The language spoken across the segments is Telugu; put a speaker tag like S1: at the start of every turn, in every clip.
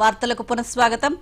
S1: వార్తలకు పునఃస్వాగతం.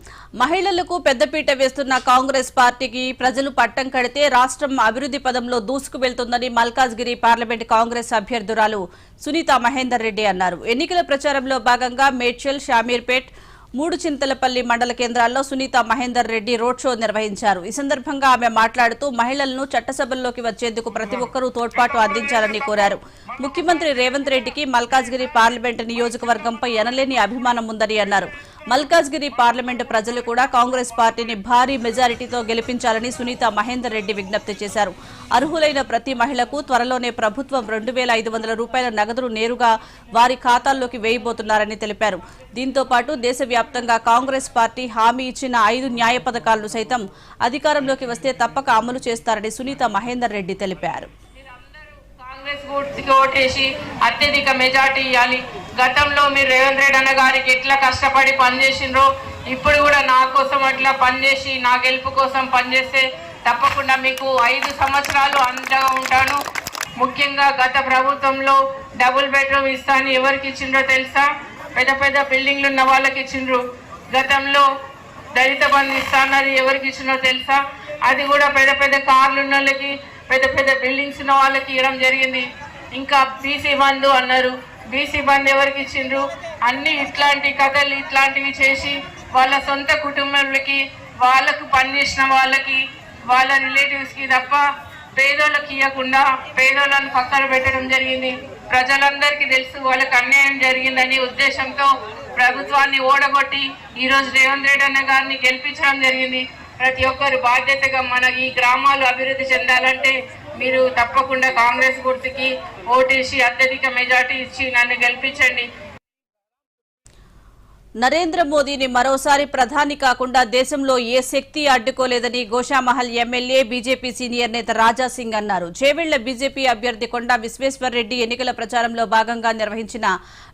S1: మహిళలకు పెద్దపీట వేస్తున్న కాంగ్రెస్ పార్టీకి ప్రజలు పట్టం కడితే రాష్ట్రం అభివృద్ధి పదంలో దూసుకు వెళ్తుందని మల్కాజ్గిరి పార్లమెంట్ కాంగ్రెస్ అభ్యర్థురాలు సునీత మహేందర్ రెడ్డి అన్నారు. ఎన్నికల ప్రచారంలో భాగంగా మేడ్చల్ షామీర్పేట్ మూడు చింతలపల్లి మండల కేంద్రాల్లో సునీత మహేందర్ రెడ్డి రోడ్ షో నిర్వహించారు. ఈ సందర్భంగా ఆమె మాట్లాడుతూ మహిళలను చట్టసభల్లోకి వచ్చేందుకు ప్రతి ఒక్కరూ తోడ్పాటు అందించాలని కోరారు. ముఖ్యమంత్రి రేవంత్ రెడ్డికి మల్కాజ్గిరి పార్లమెంటు నియోజకవర్గంపై ఎనలేని అభిమానం ఉందని అన్నారు. మల్కాజ్గిరి పార్లమెంటు ప్రజలు కూడా కాంగ్రెస్ పార్టీని భారీ మెజారిటీతో గెలిపించాలని సునీత మహేందర్ రెడ్డి విజ్ఞప్తి చేశారు. అర్హులైన ప్రతి మహిళకు త్వరలోనే ప్రభుత్వం రెండు వేల ఐదు వందల రూపాయల నగదును నేరుగా వారి ఖాతాల్లోకి వేయబోతున్నారని తెలిపారు. దీంతో పాటు దేశవ్యాప్తంగా కాంగ్రెస్ పార్టీ హామీ ఇచ్చిన ఐదు న్యాయ పథకాలను సైతం అధికారంలోకి వస్తే తప్పక అమలు చేస్తారని సునీత మహేందర్ రెడ్డి తెలిపారు.
S2: కాంగ్రెస్ ఓటేసి అత్యధిక మెజార్టీ ఇవ్వాలి. గతంలో మీరు రేవంత్ రెడ్డి అన్న గారికి ఎట్లా కష్టపడి పనిచేసిండ్రో ఇప్పుడు కూడా నా కోసం అట్లా పనిచేసి నా గెలుపు కోసం పనిచేస్తే తప్పకుండా మీకు ఐదు సంవత్సరాలు అండగా ఉంటాను. ముఖ్యంగా గత ప్రభుత్వంలో డబుల్ బెడ్రూమ్ ఇస్తా అని ఎవరికి ఇచ్చిండ్రో తెలుసా? పెద్ద పెద్ద బిల్డింగ్లు ఉన్న వాళ్ళకి ఇచ్చిండ్రు. గతంలో దళిత బంధు ఇస్తానని ఎవరికి ఇచ్చినో తెలుసా? అది కూడా పెద్ద పెద్ద కార్లు ఉన్న వాళ్ళకి పెద్ద పెద్ద బిల్డింగ్స్ ఉన్న వాళ్ళకి ఇవ్వడం జరిగింది. ఇంకా బీసీ బంధు అన్నారు. బీసీ బంద్ ఎవరికి ఇచ్చిండ్రు? అన్ని ఇట్లాంటి కథలు ఇట్లాంటివి చేసి వాళ్ళ సొంత కుటుంబాలకి వాళ్ళకు పనిచేసిన వాళ్ళకి వాళ్ళ రిలేటివ్స్కి తప్ప పేదోళ్ళకి ఇవ్వకుండా పేదోళ్ళని పక్కన పెట్టడం జరిగింది. ప్రజలందరికీ తెలుసు వాళ్ళకి అన్యాయం జరిగిందని ఉద్దేశంతో ప్రభుత్వాన్ని ఓడగొట్టి ఈరోజు రేవంత్ రెడ్డి అన్న గారిని గెలిపించడం జరిగింది. ప్రతి ఒక్కరు బాధ్యతగా మన ఈ గ్రామాలు అభివృద్ధి చెందాలంటే మీరు తప్పకుండా కాంగ్రెస్ గుర్తుకి ఓటేసి అత్యధిక మెజార్టీ ఇచ్చి నన్ను గెలిపించండి.
S1: నరేంద్ర మోదీని మరోసారి ప్రధాని కాకుండా దేశంలో ఏ శక్తి అడ్డుకోలేదని గోషామహల్ ఎమ్మెల్యే బీజేపీ సీనియర్ నేత రాజా సింగ్ అన్నారు. చేవెళ్ళ బీజేపీ అభ్యర్థి కొండా విశ్వేశ్వర్రెడ్డి ఎన్నికల ప్రచారంలో భాగంగా నిర్వహించిన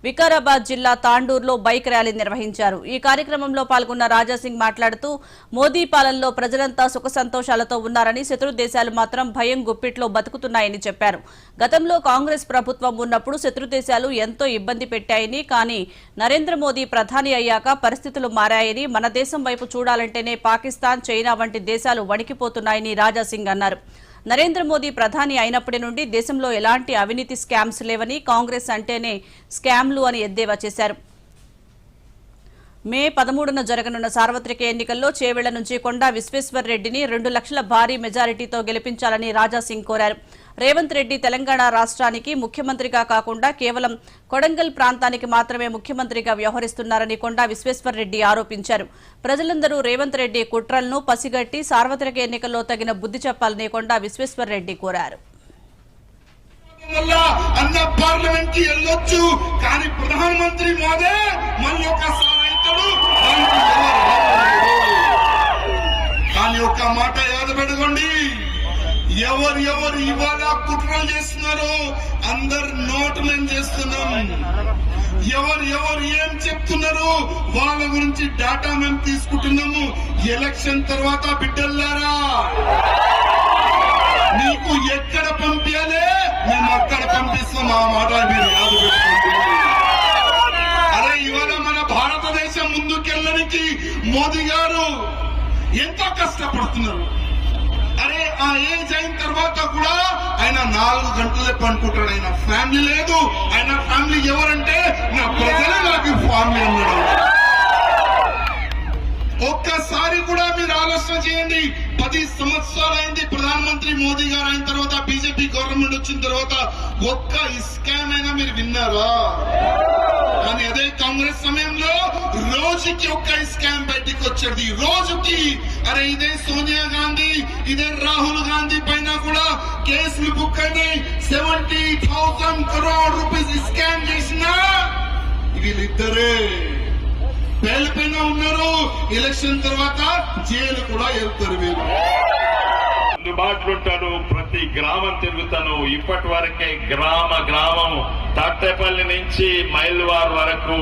S1: వికారాబాద్ జిల్లా తాండూరులో బైక్ ర్యాలీ నిర్వహించారు. ఈ కార్యక్రమంలో పాల్గొన్న రాజా సింగ్ మాట్లాడుతూ మోదీ పాలనలో ప్రజలంతా సుఖ సంతోషాలతో ఉన్నారని శత్రు దేశాలు మాత్రం భయం గుప్పిట్లో బతుకుతున్నాయని చెప్పారు. గతంలో కాంగ్రెస్ ప్రభుత్వం ఉన్నప్పుడు శత్రు దేశాలు ఎంతో ఇబ్బంది పెట్టాయని కానీ నరేంద్ర మోదీ ప్రధాని అయ్యాక పరిస్థితులు మారాయని మన దేశం వైపు చూడాలంటేనే పాకిస్తాన్ చైనా వంటి దేశాలు వణికిపోతున్నాయని రాజా సింగ్ అన్నారు. నరేంద్ర మోదీ ప్రధాని అయినప్పటి నుండి దేశంలో ఎలాంటి అవినీతి స్కామ్స్ లేవని కాంగ్రెస్ అంటేనే స్కామ్లు అని ఎద్దేవా చేశారు. మే పదమూడున జరగనున్న సార్వత్రిక ఎన్నికల్లో చేవెళ్ళ నుంచి కొండా విశ్వేశ్వర్ రెడ్డిని రెండు లక్షల భారీ మెజారిటీతో గెలిపించాలని రాజా సింగ్ కోరారు. రేవంత్ రెడ్డి తెలంగాణ రాష్ట్రానికి ముఖ్యమంత్రిగా కాకుండా కేవలం కొడంగల్ ప్రాంతానికి మాత్రమే ముఖ్యమంత్రిగా వ్యవహరిస్తున్నారని కొండా విశ్వేశ్వర్ రెడ్డి ఆరోపించారు. ప్రజలందరూ రేవంత్ రెడ్డి కుట్రలను పసిగట్టి సార్వత్రిక ఎన్నికల్లో తగిన బుద్ధి చెప్పాలని కొండా విశ్వేశ్వర్ రెడ్డి కోరారు.
S3: వల్ల అన్న పార్లమెంట్కి వెళ్ళొచ్చు కానీ ప్రధానమంత్రి మళ్ళీ ఒకసారి కానీ ఒక మాట యాద పెట్టుకోండి. ఎవరు ఎవరు ఇవాళ కుట్రలు చేస్తున్నారో అందరు నోటులను చేస్తున్నాం. ఎవరు ఎవరు ఏం చెప్తున్నారు వాళ్ళ గురించి డాటా మేము తీసుకుంటున్నాము. ఎలక్షన్ తర్వాత బిడ్డల్లారా. నీకు ఎక్కడ పంపించాలి? మేము అక్కడ పంపిస్తాం. ఆ మాట మోదీ గారు ఎంతో కష్టపడుతున్నారు. అరే ఆ ఏజ్ అయిన తర్వాత కూడా ఆయన నాలుగు గంటలే పనుకుంటాడు ఆయన ఫ్యామిలీ లేదు. ఆయన ఫ్యామిలీ ఎవరంటే నా ప్రజలే నాకు ఫ్యామిలీ అన్నాడు. ఒక్కసారి కూడా మీరు ఆలోచన చేయండి. పది సంవత్సరాలు అయింది ప్రధానమంత్రి మోదీ గారు అయిన తర్వాత బీజేపీ గవర్నమెంట్ వచ్చిన తర్వాత ఒక్క ఇస్కామ్ అయినా మీరు విన్నారా? కానీ అదే కాంగ్రెస్ సమయం రోజుకి ఒక్క స్కామ్ బయటికి వచ్చేది. రోజుకి అరే ఇదే సోనియా గాంధీ ఇదే రాహుల్ గాంధీ పైన కూడా కేసులు బుక్ అయినాయి. Seventy thousand crore rupees scam చేసిన వీళ్ళిద్దరే. పేర్ల పైన ఉన్నారు. ఎలక్షన్ తర్వాత జైలు కూడా వెళ్తారు వీరు
S4: అందుబాటులో ఉంటాను. ప్రతి గ్రామం తిరుగుతాను. ఇప్పటి వరకే గ్రామ గ్రామం. తట్టెపల్లి నుంచి మైల్వార్ వరకు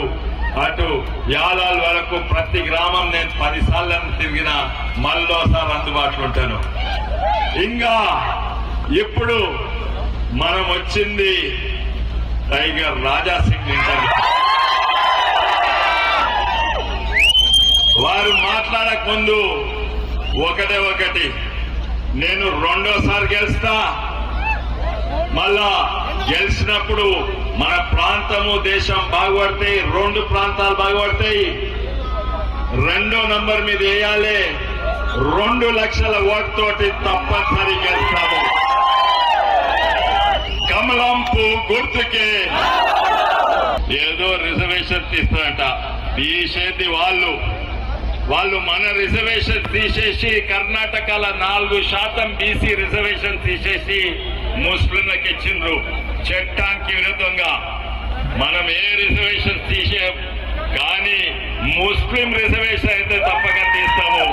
S4: అటు యాలాల్ వరకు ప్రతి గ్రామం నేను పదిసార్లు తిరిగిన మళ్ళోసారి అందుబాటులో ఉంటాను. ఇంకా ఇప్పుడు మనం వచ్చింది టైగర్ రాజా సింగ్ మాట్లాడక ముందు ఒకటే ఒకటి. నేను రెండోసారి గెలుస్తా. మళ్ళా గెలిచినప్పుడు మన ప్రాంతము దేశం బాగుపడతాయి రెండు ప్రాంతాలు బాగుపడతాయి. రెండో నంబర్ మీద వేయాలి. రెండు లక్షల ఓట్తోటి తప్పనిసరి గెలుస్తాము. కమలంపు గుర్తుకే. ఏదో రిజర్వేషన్ తీస్తారంట. తీసేది వాళ్ళు. వాళ్ళు మన రిజర్వేషన్ తీసేసి కర్ణాటకలో నాలుగు శాతం బీసీ రిజర్వేషన్ తీసేసి ముస్లింలకు ఇచ్చిండ్రు చట్టానికి విరుద్ధంగా మనం ఏ రిజర్వేషన్ తీసే కానీ ముస్లిం రిజర్వేషన్ అయితే తప్పక తీస్తాము.